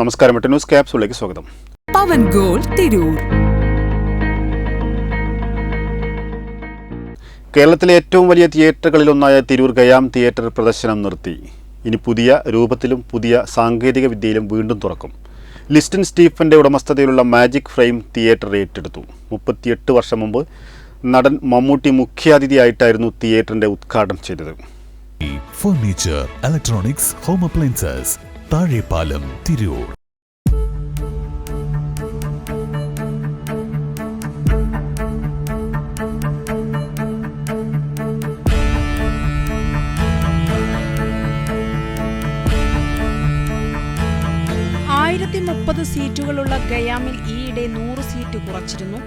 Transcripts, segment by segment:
നമസ്കാരം. എട്ട് ന്യൂസ് ക്യാപ്സിലേക്ക് സ്വാഗതം. പവൻ ഗോൾ തിരൂർ. കേരളത്തിലെ ഏറ്റവും വലിയ തിയേറ്ററുകളിലൊന്നായ തിരൂർ ഗയാം തിയേറ്റർ പ്രദർശനം നിർത്തി. ഇനി പുതിയ രൂപത്തിലും പുതിയ സാങ്കേതിക വിദ്യയിലും വീണ്ടും തുറക്കും. ലിസ്റ്റൻ സ്റ്റീഫന്റെ ഉടമസ്ഥതയിലുള്ള മാജിക് ഫ്രെയിം തിയേറ്റർ ഏറ്റെടുത്തു. മുപ്പത്തിയെട്ട് വർഷം മുമ്പ് നടൻ മമ്മൂട്ടി മുഖ്യാതിഥിയായിട്ടായിരുന്നു തിയേറ്ററിന്റെ ഉദ്ഘാടനം ചെയ്തത്. Furniture electronics home appliances Thazhepalam Tirur. ആയിരത്തി മുപ്പത് സീറ്റുകളുള്ള ഗയാമിൽ ഈയിടെ നൂറ് സീറ്റ് കുറച്ചിരുന്നു.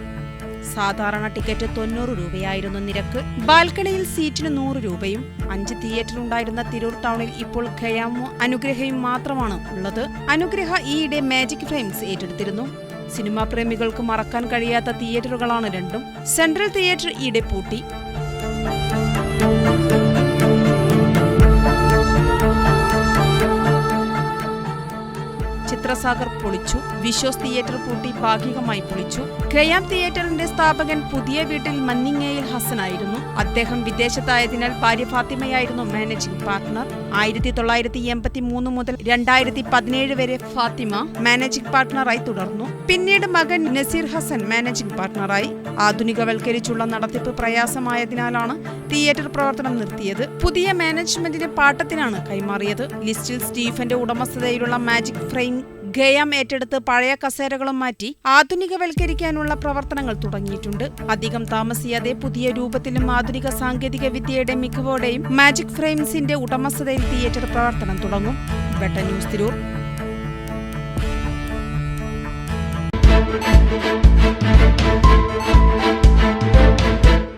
സാധാരണ ടിക്കറ്റ് തൊണ്ണൂറ് രൂപയായിരുന്നു നിരക്ക്. ബാൽക്കണിയിൽ സീറ്റിന് നൂറ് രൂപയും അഞ്ച് തിയേറ്റർ ഉണ്ടായിരുന്ന തിരൂർ ടൗണിൽ ഇപ്പോൾ ഖയാമോ അനുഗ്രഹയും മാത്രമാണ് ഉള്ളത്. അനുഗ്രഹ ഈയിടെ മാജിക് ഫ്രെയിംസ് ഏറ്റെടുത്തിരുന്നു. സിനിമാ പ്രേമികൾക്ക് മറക്കാൻ കഴിയാത്ത തിയേറ്ററുകളാണ് രണ്ടും. സെൻട്രൽ തിയേറ്റർ ഈയിടെ പൂട്ടി. ചിത്രസാഗർ പൊളിച്ചു. വിശ്വസ് തിയേറ്റർ പൂട്ടി ഭാഗികമായി പൊളിച്ചു. ഗ്രയാം തിയേറ്ററിന്റെ സ്ഥാപകൻ പുതിയ വീട്ടിൽ മന്നിങ്ങയിൽ ഹസനായിരുന്നു. അദ്ദേഹം വിദേശത്തായതിനാൽ ഭാര്യ ഫാത്തിമയായിരുന്നു മാനേജിംഗ് പാർട്ണർ ആയിരത്തി തൊള്ളായിരത്തി എൺപത്തി മൂന്ന് മുതൽ രണ്ടായിരത്തി പതിനേഴ് വരെ ഫാത്തിമ മാനേജിംഗ് പാർട്ണറായി തുടർന്നു. പിന്നീട് മകൻ നസീർ ഹസൻ മാനേജിംഗ് പാർട്ണറായി ആധുനികവൽക്കരിച്ചുള്ള നടത്തിപ്പ് പ്രയാസമായതിനാലാണ് തിയേറ്റർ പ്രവർത്തനം നിർത്തിയത്. പുതിയ മാനേജ്മെന്റിന്റെ പാട്ടത്തിനാണ് കൈമാറിയത്. ലിസ്റ്റിൽ സ്റ്റീഫന്റെ ഉടമസ്ഥതയിലുള്ള മാജിക് ഫ്രെയിം ഗയം ഏറ്റെടുത്ത് പഴയ കസേരകളും മാറ്റി ആധുനികവൽക്കരിക്കാനുള്ള പ്രവർത്തനങ്ങൾ തുടങ്ങിയിട്ടുണ്ട്. അധികം താമസിയാതെ പുതിയ രൂപത്തിലും ആധുനിക സാങ്കേതിക വിദ്യയുടെ മികവോടെയും മാജിക് ഫ്രെയിംസിന്റെ ഉടമസ്ഥതയിൽ തിയേറ്റർ പ്രവർത്തനം തുടങ്ങും. വെട്ട ന്യൂസ് തിരൂർ.